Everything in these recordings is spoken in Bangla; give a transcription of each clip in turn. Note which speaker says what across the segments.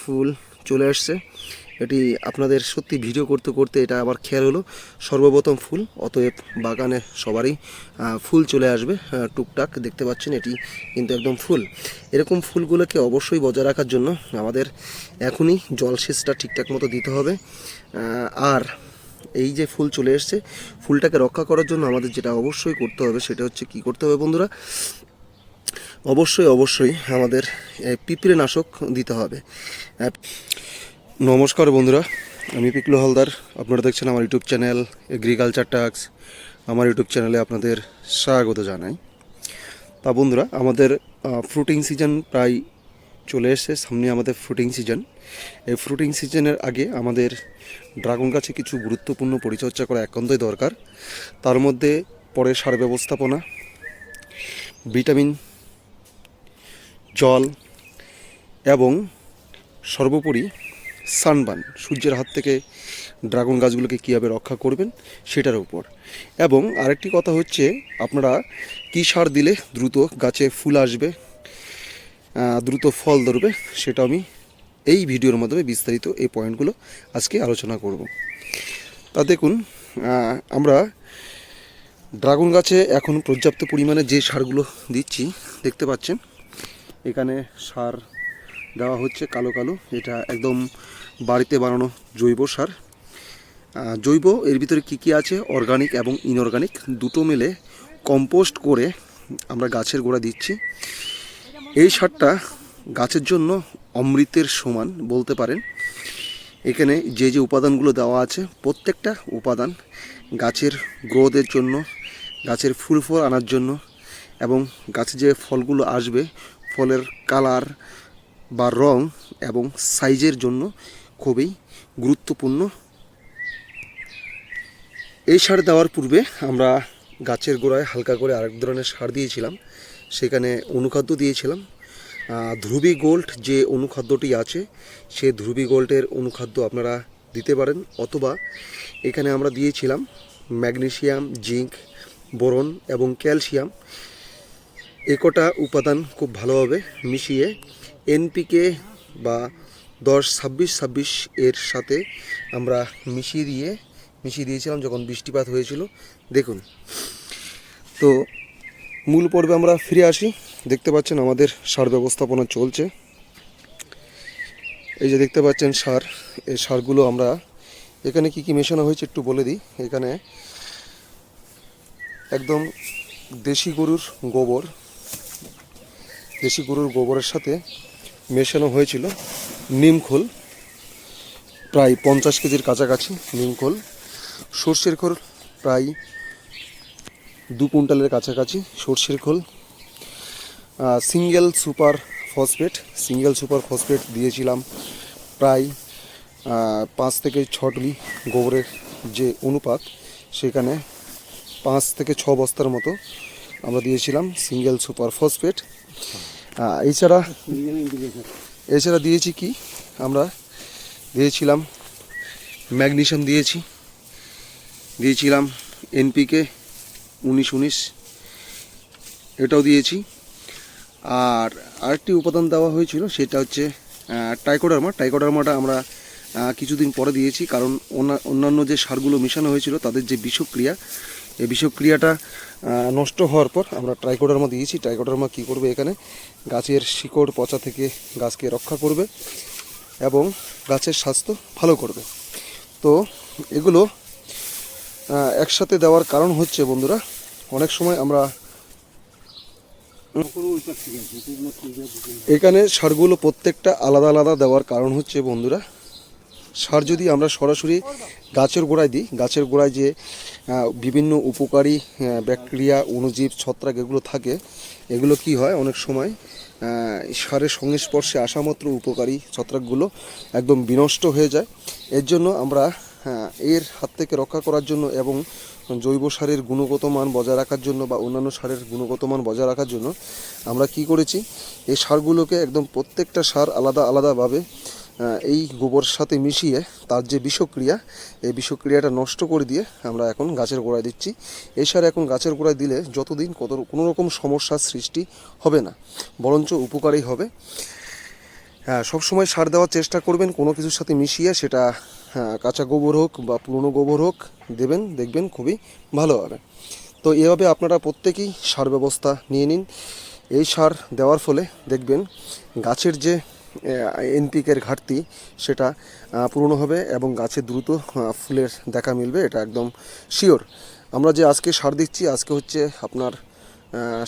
Speaker 1: ফুল চলে আসছে। এটি আপনাদের সত্যি ভিডিও করতে করতে এটা আবার খেয়াল হলো। সর্বপ্রথম ফুল, অতএব বাগানে সবারই ফুল চলে আসবে টুকটাক দেখতে পাচ্ছেন এটি কিন্তু একদম ফুল। এরকম ফুলগুলোকে অবশ্যই বজায় রাখার জন্য আমাদের এখনই জলসেচটা ঠিকঠাক মতো দিতে হবে। আর এই যে ফুল চলে এসছে, ফুলটাকে রক্ষা করার জন্য আমাদের যেটা অবশ্যই করতে হবে সেটা হচ্ছে কি করতে হবে বন্ধুরা? অবশ্যই অবশ্যই আমাদের পিঁপড়ে নাশক দিতে হবে। নমস্কার বন্ধুরা, আমি পিকলু হালদার। আপনারা দেখছেন আমার ইউটিউব চ্যানেল এগ্রিকালচার টাক্স। আমার ইউটিউব চ্যানেলে আপনাদের স্বাগত জানাই। তা বন্ধুরা, আমাদের ফ্রুটিং সিজন প্রায় চলে এসেছে, সামনে আমাদের ফ্রুটিং সিজন। এই ফ্রুটিং সিজনের আগে আমাদের ড্রাগন গাছে কিছু গুরুত্বপূর্ণ পরিচর্যা করা একান্তই দরকার। তার মধ্যে পরে সার ব্যবস্থাপনা, ভিটামিন জল এবং সর্বোপরি সানবান, সূর্যের হাত থেকে ড্রাগন গাছগুলোকে কীভাবে রক্ষা করবেন সেটার উপর। এবং আরেকটি কথা হচ্ছে, আপনারা কী সার দিলে দ্রুত গাছে ফুল আসবে দ্রুত ফল ধরবে, সেটা আমি এই ভিডিওর মাধ্যমে বিস্তারিত এই পয়েন্টগুলো আজকে আলোচনা করব। তা দেখুন আমরা ড্রাগন গাছে এখন পর্যাপ্ত পরিমাণে যে সারগুলো দিচ্ছি, দেখতে পাচ্ছেন এখানে সার দেওয়া হচ্ছে কালো কালো। এটা একদম বাড়িতে বানানো জৈব সার। জৈব, এর ভিতরে কি কি আছে? অর্গানিক এবং ইনঅর্গানিক দুটো মিলে কম্পোস্ট করে আমরা গাছের গোড়া দিচ্ছি। এই সারটা গাছের জন্য অমৃতের সমান বলতে পারেন। এখানে যে যে উপাদানগুলো দেওয়া আছে, প্রত্যেকটা উপাদান গাছের গ্রোথের জন্য, গাছের ফুল ফল আনার জন্য এবং গাছে যে ফলগুলো আসবে ফলের কালার বা রং এবং সাইজের জন্য খুবই গুরুত্বপূর্ণ। এই সার দেওয়ার পূর্বে আমরা গাছের গোড়ায় হালকা করে আরেক ধরনের সার দিয়েছিলাম। সেখানে অনুখাদ্য দিয়েছিলাম। ধ্রুবী গোল্ড যে অনুখাদ্যটি আছে সেই ধ্রুবী গোল্ডের অনুখাদ্য আপনারা দিতে পারেন অথবা এখানে আমরা দিয়েছিলাম ম্যাগনেশিয়াম, জিঙ্ক, বোরন এবং ক্যালসিয়াম। একটা উপাদান খুব ভালোভাবে মিশিয়ে এনপিকে বা দশ ছাব্বিশ ছাব্বিশ এর সাথে আমরা মিশিয়ে দিয়ে, মিশিয়ে দিয়েছিলাম যখন বৃষ্টিপাত হয়েছিল। দেখুন, তো মূল পর্বে আমরা ফিরে আসি। দেখতে পাচ্ছেন আমাদের সার ব্যবস্থাপনা চলছে। এই যে দেখতে পাচ্ছেন সার, এই সারগুলো আমরা এখানে কি কি মেশানো হয়েছে একটু বলে দিই। এখানে একদম দেশি গরুর গোবর দেশি গরুর গোবরের সাথে মেশানো হয়েছিল নিমখোল প্রায় পঞ্চাশ কেজির কাছাকাছি নিমখোল সর্ষের খোল প্রায় দু কুইন্টালের কাছাকাছি সর্ষের খোল। Single super phosphate, single super phosphate দিয়েছিলাম প্রায় পাঁচ থেকে ছটি গোবরের যে অনুপাত, সেখানে পাঁচ থেকে ছ বস্তার মতো আমরা দিয়েছিলাম সিঙ্গেল সুপার ফসফেট। এছাড়া এছাড়া দিয়েছি কি? আমরা দিয়েছিলাম ম্যাগনেশিয়াম দিয়েছি। দিয়েছিলাম এনপিকে উনিশ উনিশ। এটাও দিয়েছি। আর আরেকটি উপাদান দেওয়া হয়েছিল, সেটা হচ্ছে টাইকোডার্মা টাইকোডার্মাটা আমরা কিছুদিন পরে দিয়েছি, কারণ অন্যা- অন্যান্য যে সারগুলো মেশানো হয়েছিল, তাদের যে বিষক্রিয়া এই বিষক্রিয়াটা নষ্ট হওয়ার পর আমরা ট্রাইকোডার্মা দিয়েছি। ট্রাইকোডার্মা কী করবে এখানে? গাছের শিকড় পচা থেকে গাছকে রক্ষা করবে এবং গাছের স্বাস্থ্য ভালো করবে। তো এগুলো একসাথে দেওয়ার কারণ হচ্ছে বন্ধুরা, অনেক সময় আমরা এখানে সারগুলো প্রত্যেকটা আলাদা আলাদা দেওয়ার কারণ হচ্ছে বন্ধুরা সার যদি আমরা সরাসরি গাছের গোড়ায় দিই, গাছের গোড়ায় যে বিভিন্ন উপকারী ব্যাকটেরিয়া, অণুজীব, ছত্রাক এগুলো থাকে, এগুলো কি হয় অনেক সময় সারের সংস্পর্শে আসা মাত্র উপকারী ছত্রাকগুলো একদম বিনষ্ট হয়ে যায়। এর জন্য আমরা এর হাত থেকে রক্ষা করার জন্য এবং জৈব সারের গুণগত মান বজায় রাখার জন্য বা অন্যান্য সারের গুণগত মান বজায় রাখার জন্য আমরা কি করেছি, এই সারগুলোকে একদম প্রত্যেকটা সার আলাদা আলাদাভাবে এই গোবর সাথে মিশিয়ে তার যে বিষক্রিয়া, এই বিষক্রিয়াটা নষ্ট করে দিয়ে আমরা এখন গাছের গোড়ায় দিচ্ছি। এই সার এখন গাছের গোড়ায় দিলে যতদিন কত কোনো রকম সমস্যার সৃষ্টি হবে না, বরঞ্চ উপকারী হবে। হ্যাঁ সবসময় সার দেওয়ার চেষ্টা করবেন, কোনো কিছুর সাথে মিশিয়ে সেটা কাঁচা গোবর হোক বা পুরনো গোবর হোক, দেবেন, দেখবেন খুবই ভালো হবে। তো এভাবে আপনারা প্রত্যেকেই সার ব্যবস্থা নিয়ে নিন। এই সার দেওয়ার ফলে দেখবেন গাছের যে এনপিকের ঘাটতি সেটা পূরণ হবে এবং গাছে দ্রুত ফুলের দেখা মিলবে, এটা একদম শিওর আমরা যে আজকে সার দিচ্ছি, আজকে হচ্ছে আপনার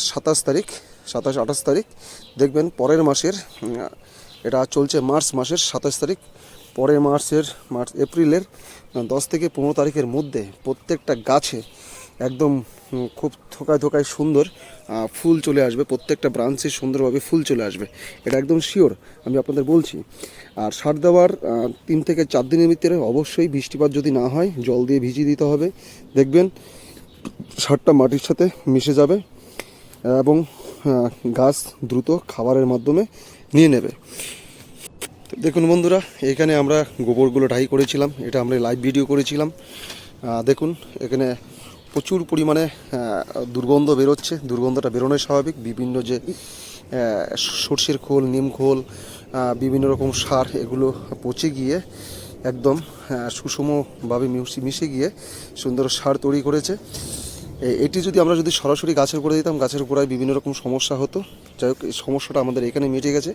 Speaker 1: সাতাশ তারিখ, সাতাশ, আঠাশ তারিখ। দেখবেন পরের মাসের এটা চলছে মার্চ মাসের সাতাশ তারিখ। পরের মার্চের মার্চ, এপ্রিলের দশ থেকে পনেরো তারিখের মধ্যে প্রত্যেকটা গাছে একদম খুব থোকায় থোকায় সুন্দর ফুল চলে আসবে, প্রত্যেকটা ব্রাঞ্চে সুন্দরভাবে ফুল চলে আসবে। এটা একদম শিওর আমি আপনাদের বলছি। আর সার দেওয়ার তিন থেকে চার দিনের ভিতরে অবশ্যই বৃষ্টিপাত যদি না হয়, জল দিয়ে ভিজিয়ে দিতে হবে। দেখবেন, সারটা মাটির সাথে মিশে যাবে এবং গাছ দ্রুত খাবারের মাধ্যমে নিয়ে নেবে। দেখুন বন্ধুরা, এখানে আমরা গোবরগুলো ঢাই করেছিলাম, এটা আমরা লাইভ ভিডিও করেছিলাম। দেখুন, এখানে প্রচুর পরিমাণে দুর্গন্ধ বেরোচ্ছে। দুর্গন্ধটা বেরোনোই স্বাভাবিক। বিভিন্ন যে সর্ষের খোল, নিম খোল বিভিন্ন রকম সার, এগুলো পচে গিয়ে একদম সুষমভাবে মিশে গিয়ে সুন্দর সার তৈরি করেছে। এটি যদি আমরা যদি সরাসরি গাছের করে দিতাম, গাছের গোড়ায় বিভিন্ন রকম সমস্যা হতো। যাই হোক, এই সমস্যাটা আমাদের এখানে মিটে গেছে।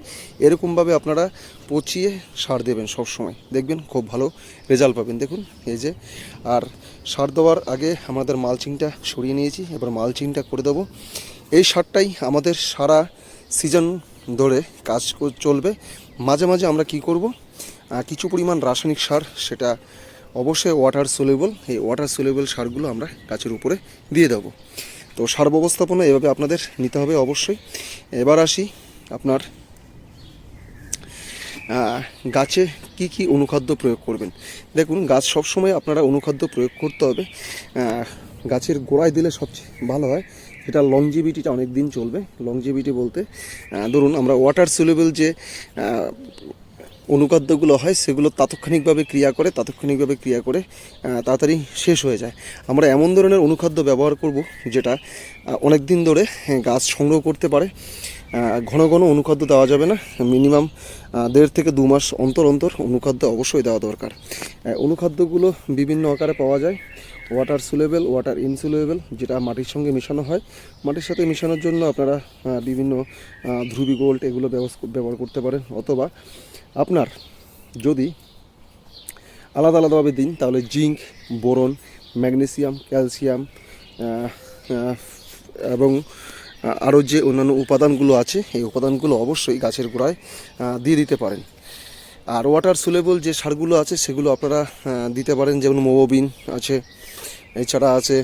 Speaker 1: এরকমভাবে আপনারা পচিয়ে সার দেবেন সব সময় দেখবেন খুব ভালো রেজাল্ট পাবেন। দেখুন, এই যে, আর সার দেওয়ার আগে আমাদের মালচিংটা সরিয়ে নিয়েছি। এবার মালচিংটা করে দেবো। এই সারটাই আমাদের সারা সিজন ধরে কাজ চলবে। মাঝে মাঝে আমরা কি করব? কিছু পরিমাণ রাসায়নিক সার সেটা অবশ্যই ওয়াটার সোলেবল এই ওয়াটার সোলেবল সারগুলো আমরা গাছের উপরে দিয়ে দেবো। তো সার ব্যবস্থাপনা এভাবে আপনাদের নিতে হবে অবশ্যই। এবার আসি আপনার গাছে কি কি অনুখাদ্য প্রয়োগ করবেন। দেখুন, গাছ সবসময় আপনারা অনুখাদ্য প্রয়োগ করতে হবে। গাছের গোড়ায় দিলে সবচেয়ে ভালো হয়। এটা লংজিভিটিটা অনেক দিন চলবে। লংজিভিটি বলতে ধরুন আমরা ওয়াটার সোলেবল যে অনুখাদ্যগুলো হয়, সেগুলো তাৎক্ষণিকভাবে ক্রিয়া করে, তাৎক্ষণিকভাবে ক্রিয়া করে তাড়াতাড়ি শেষ হয়ে যায়। আমরা এমন ধরনের অনুখাদ্য ব্যবহার করব যেটা অনেক দিন ধরে গাছ সংগ্রহ করতে পারে। ঘন ঘন অনুখাদ্য দেওয়া যাবে না। মিনিমাম দেড় থেকে দু মাস অন্তর অন্তর অনুখাদ্য অবশ্যই দেওয়া দরকার। অনুখাদ্যগুলো বিভিন্ন আকারে পাওয়া যায়। ওয়াটার সুলেবেল ওয়াটার ইনসুলেবেল যেটা মাটির সঙ্গে মেশানো হয়। মাটির সাথে মেশানোর জন্য আপনারা বিভিন্ন ধ্রুবি গোল্ড এগুলো ব্যবহার করতে পারেন। অথবা আপনার যদি আলাদা আলাদাভাবে দিন, তাহলে জিঙ্ক, বোরন, ম্যাগনেসিয়াম, ক্যালসিয়াম এবং আরও যে অন্যান্য উপাদানগুলো আছে, এই উপাদানগুলো অবশ্যই গাছের গোড়ায় দিয়ে দিতে পারেন। আর ওয়াটার সুলেবল যে সারগুলো আছে, সেগুলো আপনারা দিতে পারেন। যেমন মোবোবিন আছে এছাড়া আছে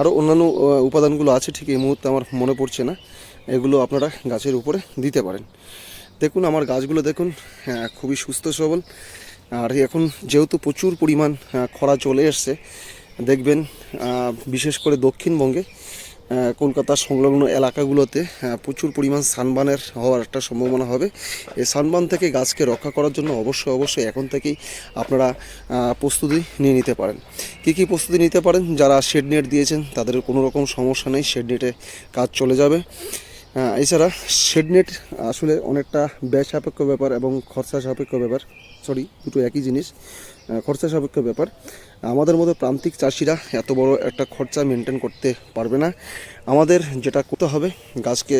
Speaker 1: আরও অন্যান্য উপাদানগুলো আছে ঠিক এই মুহূর্তে আমার মনে পড়ছে না। এগুলো আপনারা গাছের উপরে দিতে পারেন। দেখুন আমার গাছগুলো দেখুন হ্যাঁ, খুবই সুস্থ সবল। আর এখন যেহেতু প্রচুর পরিমাণ খরা চলে এসছে দেখবেন বিশেষ করে দক্ষিণবঙ্গে আহ, কলকাতা সংলগ্ন এলাকাগুলোতে প্রচুর পরিমাণ সানবানের হওয়ার একটা সম্ভাবনা হবে। এই সানবান থেকে গাছকে রক্ষা করার জন্য অবশ্যই অবশ্যই এখন থেকেই আপনারা প্রস্তুতি নিয়ে নিতে পারেন। কী কী প্রস্তুতি নিতে পারেন? যারা শেড নেট দিয়েছেন, তাদের কোনো রকম সমস্যা নেই শেড নেটে কাজ চলে যাবে। এছাড়া শেড নেট আসলে অনেকটা ব্যয় সাপেক্ষ ব্যাপার এবং খরচা সাপেক্ষ ব্যাপার। সরি দুটো একই জিনিস। খরচা সাপেক্ষ ব্যাপার। আমাদের মতো প্রান্তিক চাষিরা এত বড় একটা খরচা মেনটেন করতে পারবে না। আমাদের যেটা করতে হবে, গাছকে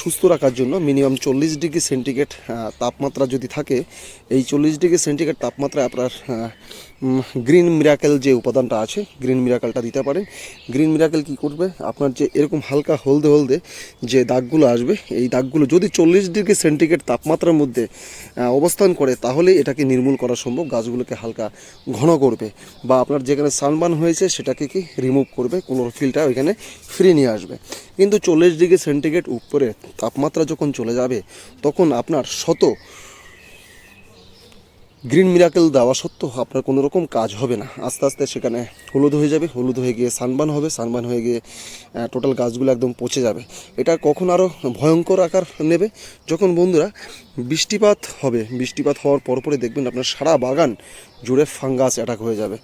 Speaker 1: সুস্থ রাখার জন্য মিনিমাম চল্লিশ ডিগ্রি সেন্টিগ্রেড তাপমাত্রা যদি থাকে, এই চল্লিশ ডিগ্রি সেন্টিগ্রেড তাপমাত্রা আপনার গ্রিন মিরাকেল যে উপাদানটা আছে গ্রিন মিরাকেলটা দিতে পারেন। গ্রিন মিরাকেল কি করবে? আপনার যে এরকম হালকা হলদে হলদে যে দাগগুলো আসবে, এই দাগগুলো যদি চল্লিশ ডিগ্রি সেন্টিগ্রেড তাপমাত্রার মধ্যে অবস্থান করে, তাহলে এটাকে নির্মূল করা সম্ভব, গাছগুলোকে হালকা ঘন করবে। বা আপনার যেখানে সানবান হয়েছে সেটাকে কি রিমুভ করবে? ক্লোরোফিলটা ওইখানে ফ্রি নিয়ে আসবে। কিন্তু চল্লিশ ডিগ্রি সেন্টিগ্রেড উপরে তাপমাত্রা যখন চলে যাবে, তখন আপনার শত গ্রিন মিরাকেল দেওয়া সত্ত্বেও আপনার কোনো রকম কাজ হবে না। আস্তে আস্তে সেখানে হলুদ হয়ে যাবে, হলুদ হয়ে গিয়ে সানবান হবে, সানবান হয়ে গিয়ে টোটাল গাছগুলো একদম পচে যাবে। এটা কখন আরও ভয়ঙ্কর আকার নেবে? যখন বন্ধুরা বৃষ্টিপাত হবে, বৃষ্টিপাত হওয়ার পরপরই দেখবেন আপনার সারা বাগান জুড়ে ফাঙ্গাস অ্যাটাক হয়ে যাবে।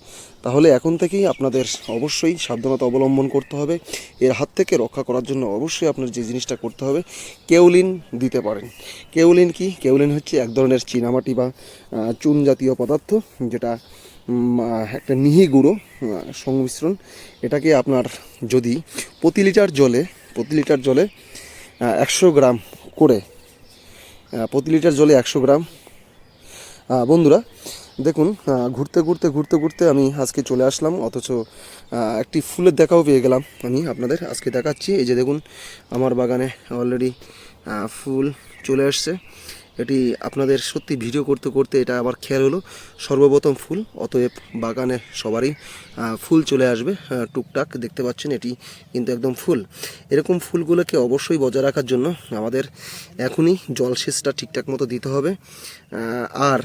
Speaker 1: তাহলে এখন থেকেই আপনাদের অবশ্যই সাবধানতা অবলম্বন করতে হবে। এর হাত থেকে রক্ষা করার জন্য অবশ্যই আপনার যে জিনিসটা করতে হবে, কেউলিন দিতে পারেন। কেউলিন কি? কেউলিন হচ্ছে এক ধরনের চীনামাটি বা চুন জাতীয় পদার্থ, যেটা একটা মিহি গুঁড়ো সংমিশ্রণ। এটাকে আপনার যদি প্রতি লিটার জলে, প্রতি লিটার জলে একশো গ্রাম করে প্রতি লিটার জলে একশো গ্রাম বন্ধুরা দেখুন ঘুরতে ঘুরতে ঘুরতে ঘুরতে আমি আজকে চলে আসলাম, অথচ একটি ফুলের দেখাও পেয়ে গেলাম আমি আপনাদের। আজকে দেখাচ্ছি, এই যে দেখুন, আমার বাগানে অলরেডি ফুল চলে আসছে। এটি আপনাদের সত্যি ভিডিও করতে করতে এটা আবার খেয়াল হলো, সর্বপ্রথম ফুল, অতএব বাগানে সবারই ফুল চলে আসবে টুকটাক, দেখতে পাচ্ছেন, এটি কিন্তু একদম ফুল। এরকম ফুলগুলোকে অবশ্যই বজায় রাখার জন্য আমাদের এখনই জলসেচটা ঠিকঠাক মতো দিতে হবে। আর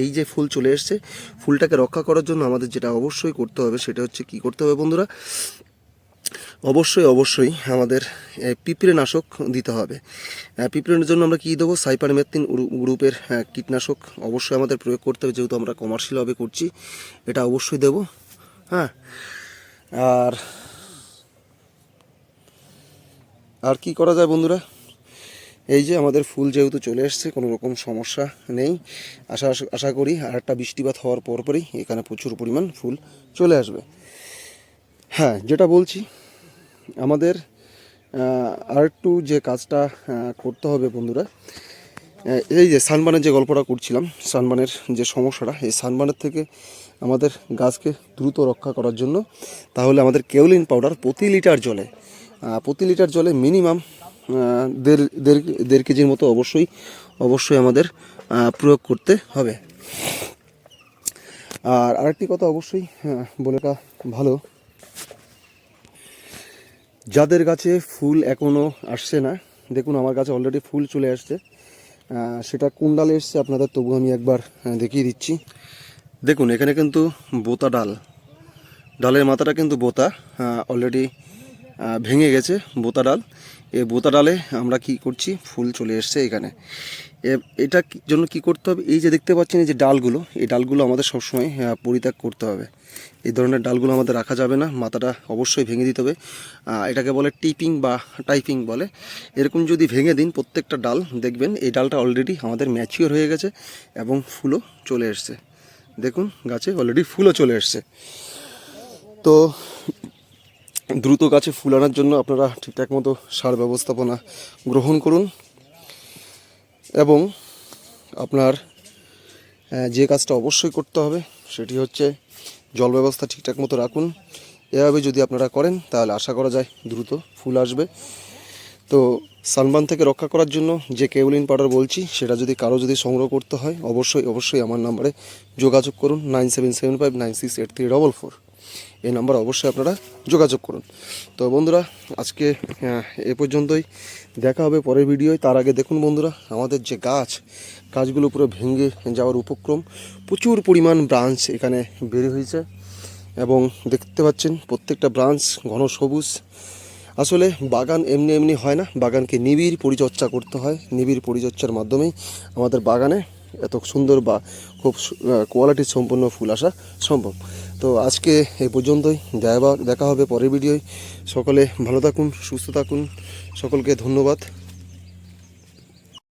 Speaker 1: এই যে ফুল চলে এসছে, ফুলটাকে রক্ষা করার জন্য আমাদের যেটা অবশ্যই করতে হবে সেটা হচ্ছে কি করতে হবে বন্ধুরা? অবশ্যই অবশ্যই আমাদের পিঁপড়ে নাশক দিতে হবে। পিঁপড়ের জন্য আমরা কী দেবো? সাইপারমেথিন গ্রুপের কীটনাশক অবশ্যই আমাদের প্রয়োগ করতে হবে, যেহেতু আমরা কমার্শিয়ালভাবে করছি, এটা অবশ্যই দেব। হ্যাঁ? আর আর কি করা যায় বন্ধুরা? এই যে আমাদের ফুল যেহেতু চলে এসছে, কোনো রকম সমস্যা নেই। আশা আশা করি আর একটা বৃষ্টিপাত হওয়ার পরপরই এখানে প্রচুর পরিমাণ ফুল চলে আসবে। হ্যাঁ যেটা বলছি, আমাদের আর একটু যে কাজটা করতে হবে বন্ধুরা এই যে সানবানের যে গল্পটা করছিলাম, সানবানের যে সমস্যাটা, এই সানবানের থেকে আমাদের গাছকে দ্রুত রক্ষা করার জন্য তাহলে আমাদের কেউলিন পাউডার প্রতি লিটার জলে প্রতি লিটার জলে মিনিমাম দেড় দেড় দেড় কেজির মতো অবশ্যই অবশ্যই আমাদের প্রয়োগ করতে হবে। আর আরেকটি কথা অবশ্যই বলে রাখা ভালো। যাদের গাছে ফুল এখনও আসছে না, দেখুন আমার কাছে অলরেডি ফুল চলে আসছে। সেটা কোন ডালে এসছে আপনাদের তবু আমি একবার দেখিয়ে দিচ্ছি। দেখুন, এখানে কিন্তু বোতা ডাল। ডালের মাথাটা কিন্তু বোতা অলরেডি ভেঙে গেছে বোতা ডাল। এই বোতা ডালে আমরা কি করছি? ফুল চলে এসছে এখানে। এ- এটা জন্য কি করতে হবে? এই যে দেখতে পাচ্ছেন এই যে ডালগুলো, এই ডালগুলো আমাদের সবসময় পরিত্যাগ করতে হবে। এই ধরনের ডালগুলো আমাদের রাখা যাবে না, মাথাটা অবশ্যই ভেঙে দিতে হবে। এটাকে বলে টিপিং বা টাইপিং বলে। এরকম যদি ভেঙে দিন প্রত্যেকটা ডাল, দেখবেন এই ডালটা অলরেডি আমাদের ম্যাচিওর হয়ে গেছে এবং ফুলও চলে এসছে। দেখুন, গাছে অলরেডি ফুলও চলে এসছে। তো দ্রুত গাছে ফুল আনার জন্য আপনারা ঠিকঠাক মতো সার ব্যবস্থাপনা গ্রহণ করুন। এবং আপনার যে কাজটা অবশ্যই করতে হবে সেটি হচ্ছে জল ব্যবস্থা ঠিকঠাক মতো রাখুন। এভাবে যদি আপনারা করেন তাহলে আশা করা যায় দ্রুত ফুল আসবে। তো সালমান থেকে রক্ষা করার জন্য যে কেউলিন পাউডার বলছি, সেটা যদি কারও যদি সংগ্রহ করতে হয়, অবশ্যই অবশ্যই আমার নাম্বারে যোগাযোগ করুন। Nine seven seven five nine six eight three double four. এই নাম্বার অবশ্যই আপনারা যোগাযোগ করুন। তো বন্ধুরা, আজকে এ পর্যন্তই। দেখা হবে পরের ভিডিওয়। তার আগে দেখুন বন্ধুরা, আমাদের যে গাছ, গাছগুলো পুরো ভেঙে যাওয়ার উপক্রম, প্রচুর পরিমাণ ব্রাঞ্চ এখানে বের হয়েছে এবং দেখতে পাচ্ছেন প্রত্যেকটা ব্রাঞ্চ ঘন সবুজ। আসলে বাগান এমনি এমনি হয় না। বাগানকে নিবিড় পরিচর্যা করতে হয়। নিবিড় পরিচর্যার মাধ্যমেই আমাদের বাগানে এত সুন্দর বা খুব কোয়ালিটি সম্পন্ন ফুল আসা সম্ভব। তো আজকে এই পর্যন্তই। দেখা দেখা হবে পরের ভিডিওয়। সকলে ভালো থাকুন, সুস্থ থাকুন। সকলকে ধন্যবাদ।